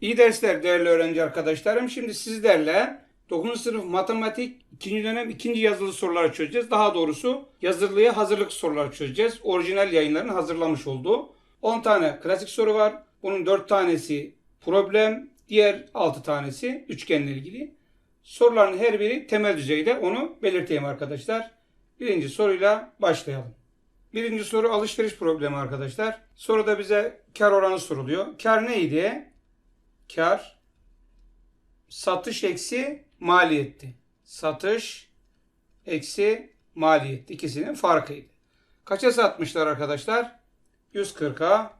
İyi dersler değerli öğrenci arkadaşlarım. Şimdi sizlerle 9. sınıf matematik 2. dönem 2. yazılı soruları çözeceğiz. Daha doğrusu yazılıya hazırlık soruları çözeceğiz. Orijinal yayınların hazırlamış olduğu 10 tane klasik soru var. Bunun 4 tanesi problem, diğer 6 tanesi üçgenle ilgili. Soruların her biri temel düzeyde onu belirteyim arkadaşlar. Birinci soruyla başlayalım. Birinci soru alışveriş problemi arkadaşlar. Soruda bize kar oranı soruluyor. Kar neydi? Kar satış eksi maliyetti. Satış eksi maliyet. İkisinin farkıydı. Kaça satmışlar arkadaşlar? 140'a.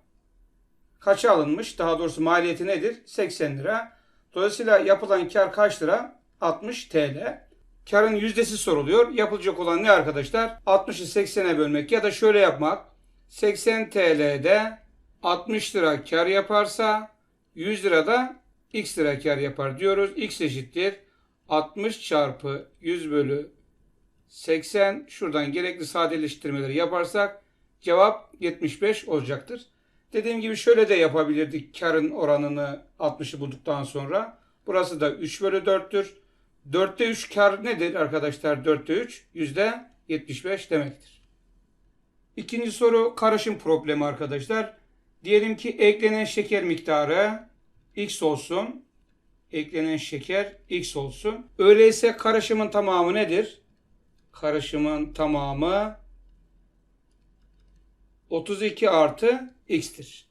Kaça alınmış? Daha doğrusu maliyeti nedir? 80 lira. Dolayısıyla yapılan kar kaç lira? 60 TL. Karın yüzdesi soruluyor. Yapılacak olan ne arkadaşlar? 60'ı 80'e bölmek ya da şöyle yapmak. 80 TL'de 60 lira kar yaparsa 100 lirada x lira kar yapar diyoruz. x eşittir 60 çarpı 100 bölü 80. Şuradan gerekli sadeleştirmeleri yaparsak cevap 75 olacaktır. Dediğim gibi şöyle de yapabilirdik karın oranını 60'ı bulduktan sonra. Burası da 3 bölü 4'tür. 4'te 3 kar nedir arkadaşlar? 4'te 3 yüzde 75 demektir. İkinci soru karışım problemi arkadaşlar. Diyelim ki eklenen şeker miktarı x olsun. Eklenen şeker x olsun. Öyleyse karışımın tamamı nedir? Karışımın tamamı 32 artı x'tir.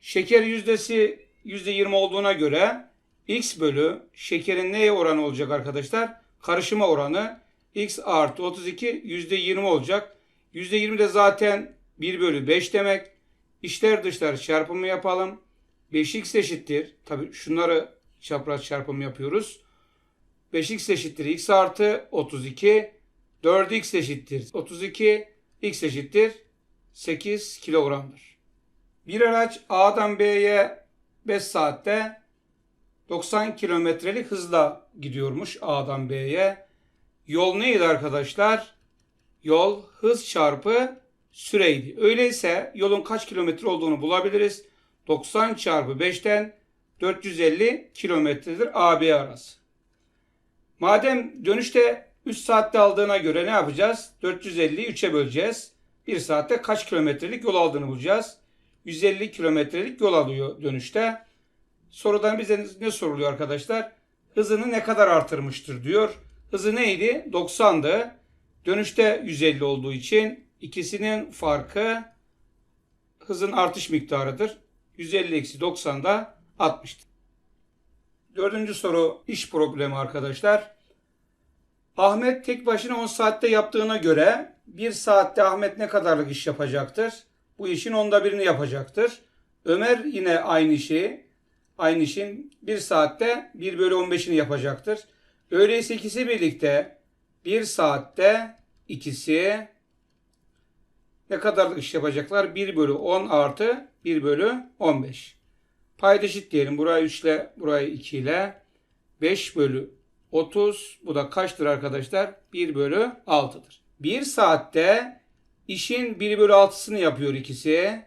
Şeker yüzdesi %20 olduğuna göre x bölü şekerin neye oranı olacak arkadaşlar? Karışıma oranı x artı 32 %20 olacak. %20 de zaten 1 bölü 5 demek. İşler dışlar çarpımı yapalım. 5x eşittir. Tabi şunları çapraz çarpım yapıyoruz. 5x eşittir x artı 32. 4x eşittir 32. x eşittir 8 kilogramdır. Bir araç A'dan B'ye 5 saatte 90 kilometrelik hızla gidiyormuş A'dan B'ye. Yol neydi arkadaşlar? Yol hız çarpı süreydi. Öyleyse yolun kaç kilometre olduğunu bulabiliriz. 90 çarpı 5'ten 450 kilometredir AB arası. Madem dönüşte 3 saatte aldığına göre ne yapacağız? 450'yi 3'e böleceğiz. 1 saatte kaç kilometrelik yol aldığını bulacağız. 150 kilometrelik yol alıyor dönüşte. Sorudan bize ne soruluyor arkadaşlar? Hızını ne kadar artırmıştır diyor. Hızı neydi? 90'dı. Dönüşte 150 olduğu için ikisinin farkı hızın artış miktarıdır. 150 eksi 90'da 60'tır. Dördüncü soru iş problemi arkadaşlar. Ahmet tek başına 10 saatte yaptığına göre 1 saatte Ahmet ne kadarlık iş yapacaktır? Bu işin onda birini yapacaktır. Ömer yine aynı işi, aynı işin 1 saatte 1 bölü 15'ini yapacaktır. Öyleyse ikisi birlikte 1 saatte ikisi ne kadarlık iş yapacaklar? 1 bölü 10 artı 1 bölü 15. Paydaşıt diyelim. Burayı 3 ile, burayı 2 ile. 5 bölü 30. Bu da kaçtır arkadaşlar? 1 bölü 6'dır. 1 saatte işin 1 bölü 6'sını yapıyor ikisi.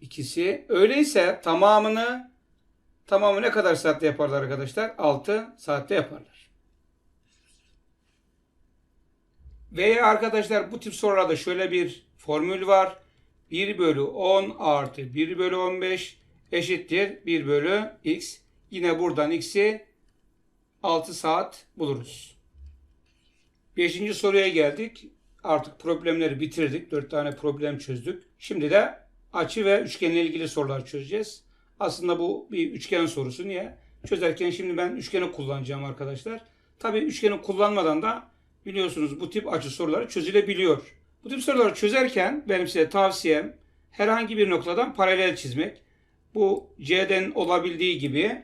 İkisi. Öyleyse tamamını tamamı ne kadar saatte yaparlar arkadaşlar? 6 saatte yaparlar. Ve arkadaşlar bu tip sorularda şöyle bir formül var. 1 bölü 10 artı 1 bölü 15 eşittir 1 bölü x. Yine buradan x'i 6 saat buluruz. Beşinci soruya geldik. Artık problemleri bitirdik. 4 tane problem çözdük. Şimdi de açı ve üçgenle ilgili sorular çözeceğiz. Aslında bu bir üçgen sorusu. Niye? Çözerken şimdi ben üçgeni kullanacağım arkadaşlar. Tabi üçgeni kullanmadan da biliyorsunuz bu tip açı soruları çözülebiliyor. Bu tip soruları çözerken benim size tavsiyem herhangi bir noktadan paralel çizmek. Bu C'den olabildiği gibi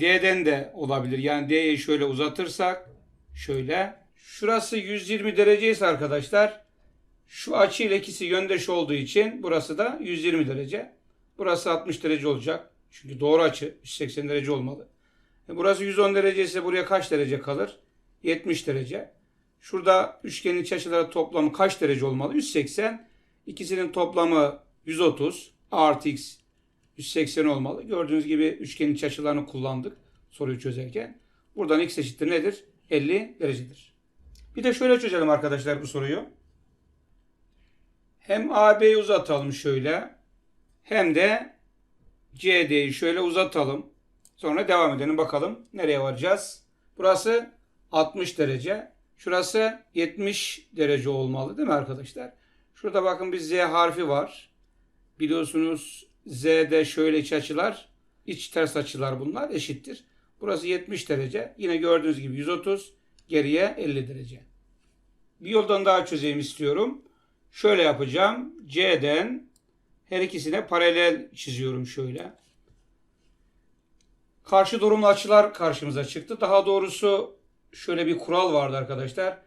D'den de olabilir. Yani D'yi şöyle uzatırsak şöyle. Şurası 120 derece ise arkadaşlar şu açı ile ikisi yöndeş olduğu için burası da 120 derece. Burası 60 derece olacak. Çünkü doğru açı 180 derece olmalı. E burası 110 derece ise buraya kaç derece kalır? 70 derece. Şurada üçgenin iç açıları toplamı kaç derece olmalı? 180. İkisinin toplamı 130 artı x 180 olmalı. Gördüğünüz gibi üçgenin iç açılarını kullandık soruyu çözerken. Buradan x eşittir nedir? 50 derecedir. Bir de şöyle çözelim arkadaşlar bu soruyu. Hem AB'yi uzatalım şöyle. Hem de CD'yi şöyle uzatalım. Sonra devam edelim bakalım nereye varacağız. Burası 60 derece. Şurası 70 derece olmalı değil mi arkadaşlar? Şurada bakın bir Z harfi var. Biliyorsunuz Z'de şöyle iç açılar, iç ters açılar bunlar eşittir. Burası 70 derece. Yine gördüğünüz gibi 130, geriye 50 derece. Bir yoldan daha çözeyim istiyorum. Şöyle yapacağım. C'den her ikisine paralel çiziyorum şöyle. Karşı durumlu açılar karşımıza çıktı. Daha doğrusu şöyle bir kural vardı arkadaşlar.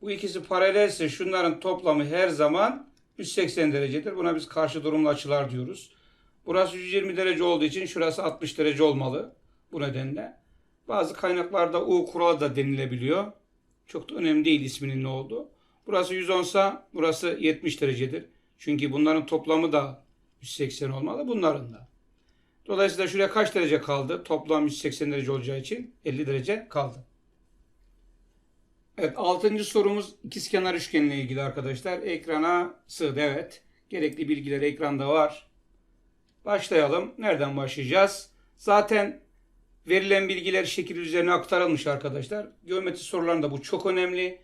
Bu ikisi paralelse şunların toplamı her zaman 180 derecedir. Buna biz karşı durumlu açılar diyoruz. Burası 120 derece olduğu için şurası 60 derece olmalı. Bu nedenle. Bazı kaynaklarda U kuralı da denilebiliyor. Çok da önemli değil isminin ne olduğu. Burası 110 sa burası 70 derecedir. Çünkü bunların toplamı da 180 olmalı. Bunların da. Dolayısıyla şuraya kaç derece kaldı? Toplam 180 derece olacağı için 50 derece kaldı. Evet, altıncı sorumuz ikizkenar üçgenle ilgili arkadaşlar. Ekrana sığdı evet. Gerekli bilgiler ekranda var. Başlayalım. Nereden başlayacağız? Zaten verilen bilgiler şekil üzerine aktarılmış arkadaşlar. Geometri sorularında bu çok önemli.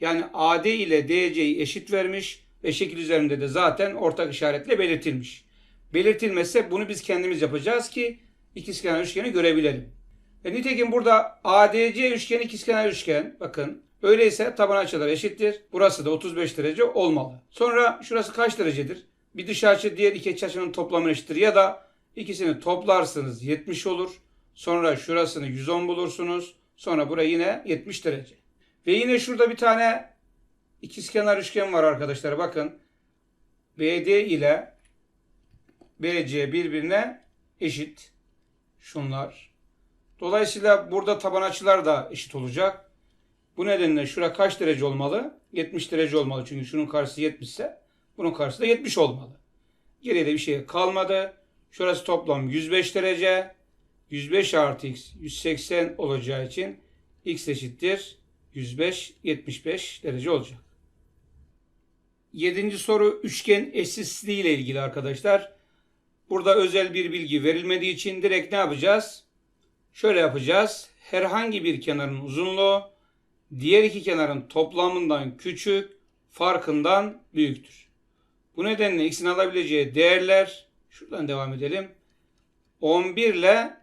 Yani AD ile DC'yi eşit vermiş ve şekil üzerinde de zaten ortak işaretle belirtilmiş. Belirtilmezse bunu biz kendimiz yapacağız ki ikizkenar üçgeni görebilelim. E nitekim burada ADC üçgeni ikizkenar üçgen. Bakın öyleyse taban açılar eşittir. Burası da 35 derece olmalı. Sonra şurası kaç derecedir? Bir dış açı diğer iki iç açının toplamı eşittir. Ya da ikisini toplarsınız 70 olur. Sonra şurasını 110 bulursunuz. Sonra buraya yine 70 derece. Ve yine şurada bir tane ikizkenar üçgen var arkadaşlar. Bakın. BD ile BC birbirine eşit. Şunlar. Dolayısıyla burada taban açılar da eşit olacak. Bu nedenle şura kaç derece olmalı? 70 derece olmalı. Çünkü şunun karşısı 70 ise bunun karşısı da 70 olmalı. Geriye de bir şey kalmadı. Şurası toplam 105 derece. 105 artı x 180 olacağı için x eşittir 105 75 derece olacak. Yedinci soru üçgen eşitsizliği ile ilgili arkadaşlar. Burada özel bir bilgi verilmediği için direkt ne yapacağız? Şöyle yapacağız. Herhangi bir kenarın uzunluğu diğer iki kenarın toplamından küçük, farkından büyüktür. Bu nedenle x'in alabileceği değerler şuradan devam edelim. 11 ile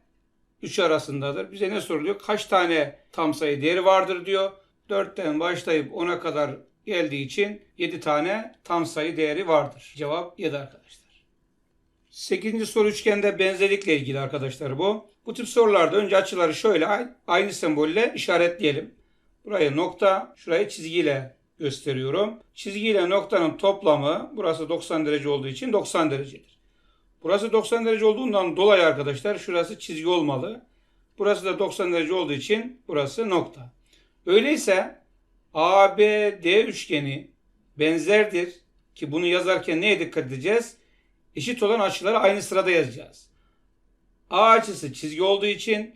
3 arasındadır. Bize ne soruluyor? Kaç tane tam sayı değeri vardır diyor. 4'ten başlayıp 10'a kadar geldiği için 7 tane tam sayı değeri vardır. Cevap 7 arkadaşlar. 8. soru üçgende benzerlikle ilgili arkadaşlar bu. Bu tip sorularda önce açıları şöyle aynı sembolle işaretleyelim. Burayı nokta, şurayı çizgiyle gösteriyorum. Çizgiyle noktanın toplamı burası 90 derece olduğu için 90 derecedir. Burası 90 derece olduğundan dolayı arkadaşlar şurası çizgi olmalı. Burası da 90 derece olduğu için burası nokta. Öyleyse ABD üçgeni benzerdir ki bunu yazarken neye dikkat edeceğiz? Eşit olan açıları aynı sırada yazacağız. A açısı çizgi olduğu için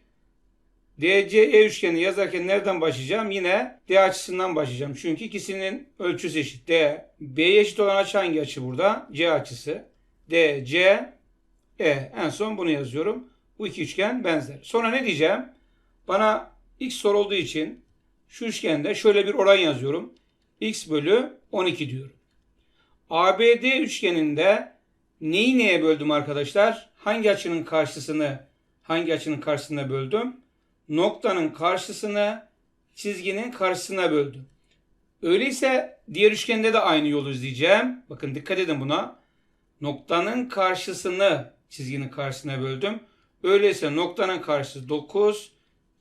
DCE üçgeni yazarken nereden başlayacağım? Yine D açısından başlayacağım. Çünkü ikisinin ölçüsü eşit. D. B'ye eşit olan açı hangi açı burada? C açısı. D, C, E. En son bunu yazıyorum. Bu iki üçgen benzer. Sonra ne diyeceğim? Bana x sorulduğu için şu üçgende şöyle bir oran yazıyorum. x bölü 12 diyorum. ABD üçgeninde neyi neye böldüm arkadaşlar? Hangi açının karşısını hangi açının karşısına böldüm? Noktanın karşısını çizginin karşısına böldüm. Öyleyse diğer üçgende de aynı yolu izleyeceğim. Bakın dikkat edin buna. Noktanın karşısını çizginin karşısına böldüm. Öyleyse noktanın karşısı 9,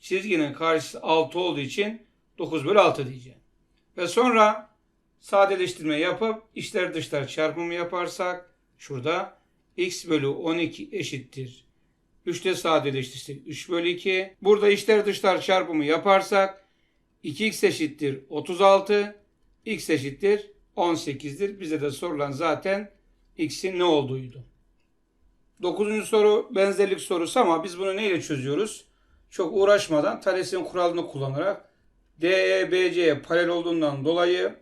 çizginin karşısı 6 olduğu için 9 bölü 6 diyeceğim. Ve sonra sadeleştirme yapıp içler dışlar çarpımı yaparsak şurada x bölü 12 eşittir. 3'te sadeleştirsek 3 bölü 2. Burada içler dışlar çarpımı yaparsak 2x eşittir 36. x eşittir 18'dir. Bize de sorulan zaten x'in ne olduğuydu. Dokuzuncu soru benzerlik sorusu ama biz bunu neyle çözüyoruz? Çok uğraşmadan Thales'in kuralını kullanarak DE BC'ye paralel olduğundan dolayı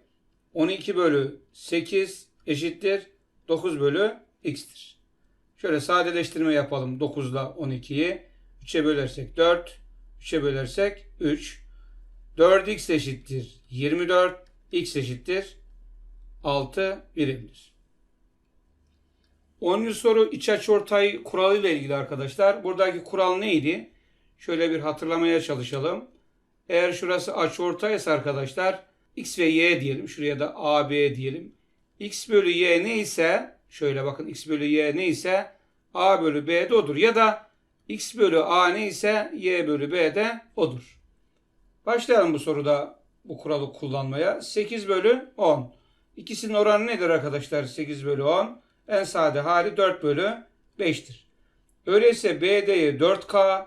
12 bölü 8 eşittir 9 bölü x'tir. Şöyle sadeleştirme yapalım 9 ile 12'yi. 3'e bölersek 4, 3'e bölersek 3. 4x eşittir 24, x eşittir 6 birimdir. 10. soru iç açıortay kuralı ile ilgili arkadaşlar. Buradaki kural neydi? Şöyle bir hatırlamaya çalışalım. Eğer şurası açıortaysa arkadaşlar x ve y diyelim. Şuraya da AB diyelim. x bölü y neyse şöyle bakın x bölü y neyse a bölü b de odur. Ya da x bölü a neyse y bölü b de odur. Başlayalım bu soruda bu kuralı kullanmaya. 8 bölü 10. İkisinin oranı nedir arkadaşlar? 8 bölü 10. En sade hali 4 bölü 5'tir. Öyleyse BD'ye 4K,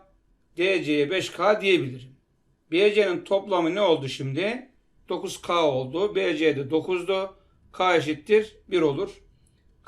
DC'ye 5K diyebilirim. BC'nin toplamı ne oldu şimdi? 9K oldu. BC'de 9'du. K eşittir 1 olur.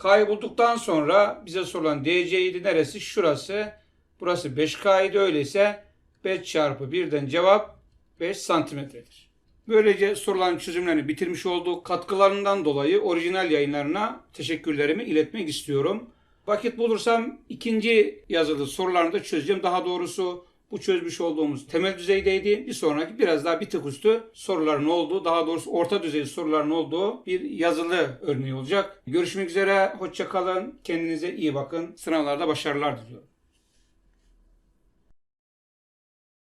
K'yı bulduktan sonra bize sorulan DC'ydi neresi? Şurası. Burası 5K idi. Öyleyse 5 çarpı 1'den cevap 5 santimetredir. Böylece soruların çözümlerini bitirmiş olduk. Katkılarından dolayı orijinal yayınlarına teşekkürlerimi iletmek istiyorum. Vakit bulursam ikinci yazılı sorularını da çözeceğim. Daha doğrusu bu çözmüş olduğumuz temel düzeydeydi. Bir sonraki biraz daha bir tık üstü soruların olduğu, daha doğrusu orta düzey soruların olduğu bir yazılı örneği olacak. Görüşmek üzere, hoşça kalın, kendinize iyi bakın. Sınavlarda başarılar diliyorum.